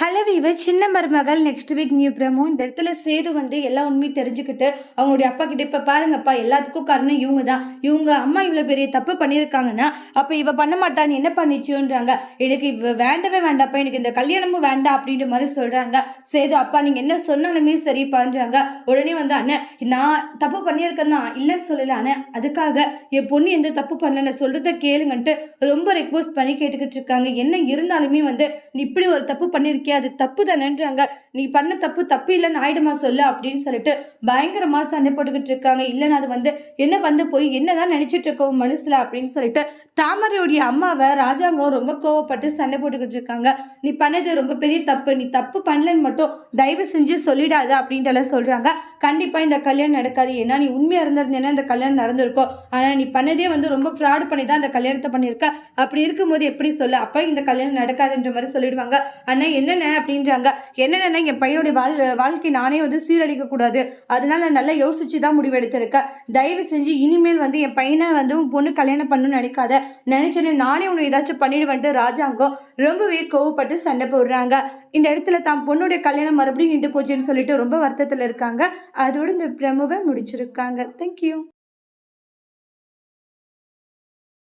Hello viewer சின்ன மருமகள் next week new promo. இந்த இடத்துல சேது வந்து எல்லா உண்மையும் தெரிஞ்சுக்கிட்டு அவங்களுடைய அப்பா கிட்ட இப்போ பாருங்கப்பா எல்லாத்துக்கும் காரணம் இவங்க தான் இவங்க அம்மா இவ்வளோ பெரிய தப்பு பண்ணியிருக்காங்கன்னா அப்போ இவ பண்ண மாட்டான்னு என்ன பண்ணிச்சுன்றாங்க எனக்கு இவ வேண்டவே வேண்டாப்பா எனக்கு இந்த கல்யாணமும் வேண்டாம் அப்படின்ற மாதிரி சொல்கிறாங்க சேது அப்பா நீங்கள் என்ன சொன்னாலுமே சரிப்பான்றாங்க. உடனே வந்து அண்ணன் நான் தப்பு பண்ணியிருக்கேன் தான் இல்லைன்னு சொல்லல அண்ணன் அதுக்காக என் பொண்ணு எந்த தப்பு பண்ணல சொல்கிறத கேளுங்கன்ட்டு ரொம்ப ரெக்வஸ்ட் பண்ணி கேட்டுக்கிட்டு இருக்காங்க. என்ன இருந்தாலுமே வந்து நீ இப்படி ஒரு தப்பு இருக்கே அது தப்பு தானேன்றாங்க. நீ பண்ண தப்பு தப்பு இல்லைன்னு ஆயிடுமா சொல்லு அப்படின்னு சொல்லிட்டு பயங்கரமா சண்டை போட்டுக்கிட்டு இருக்காங்க. இல்லைன்னா அது வந்து என்ன வந்து போய் என்னதான் நினைச்சிட்டு இருக்கோம் மனசுல அப்படின்னு சொல்லிட்டு தாமரையுடைய அம்மாவை ராஜாங்கம் ரொம்ப கோவப்பட்டு சண்டை போட்டுக்கிட்டு இருக்காங்க. நீ பண்ணது ரொம்ப பெரிய தப்பு. நீ தப்பு பண்ணலன்னு மட்டும் தயவு செஞ்சு சொல்லிடாது அப்படின்ட்டு எல்லாம் சொல்றாங்க. கண்டிப்பா இந்த கல்யாணம் நடக்காது. ஏன்னா நீ உண்மையா இருந்திருந்தேன்னா இந்த கல்யாணம் நடந்திருக்கும். ஆனா நீ பண்ணதே வந்து ரொம்ப ஃப்ராட் பண்ணி தான் இந்த கல்யாணத்தை பண்ணியிருக்க. அப்படி இருக்கும்போது எப்படி சொல்ல? அப்ப இந்த கல்யாணம் நடக்காதுன்ற மாதிரி சொல்லிடுவாங்க. என்ன என்னென்ன அப்படின்றாங்க? என்னென்ன என் பையனுடைய வாழ் வாழ்க்கை நானே வந்து சீரழிக்க கூடாது அதனால நான் நல்லா யோசிச்சு தான் முடிவெடுத்திருக்கேன். தயவு செஞ்சு இனிமேல் வந்து என் பையனை வந்து உன் பொண்ணு கல்யாணம் பண்ணணும்னு நினைக்காத. நினைச்சேன்னு நானே உன்னை ஏதாச்சும் பண்ணிடுவேன்ட்டு ராஜாங்கம் ரொம்பவே கோவப்பட்டு சண்டை போடுறாங்க. இந்த இடத்துல தான் பொண்ணுடைய கல்யாணம் மறுபடியும் நின்று போச்சுன்னு சொல்லிட்டு ரொம்ப வருத்தத்தில் இருக்காங்க. அதோட இந்த பிரமுவை முடிச்சிருக்காங்க. தேங்க்யூ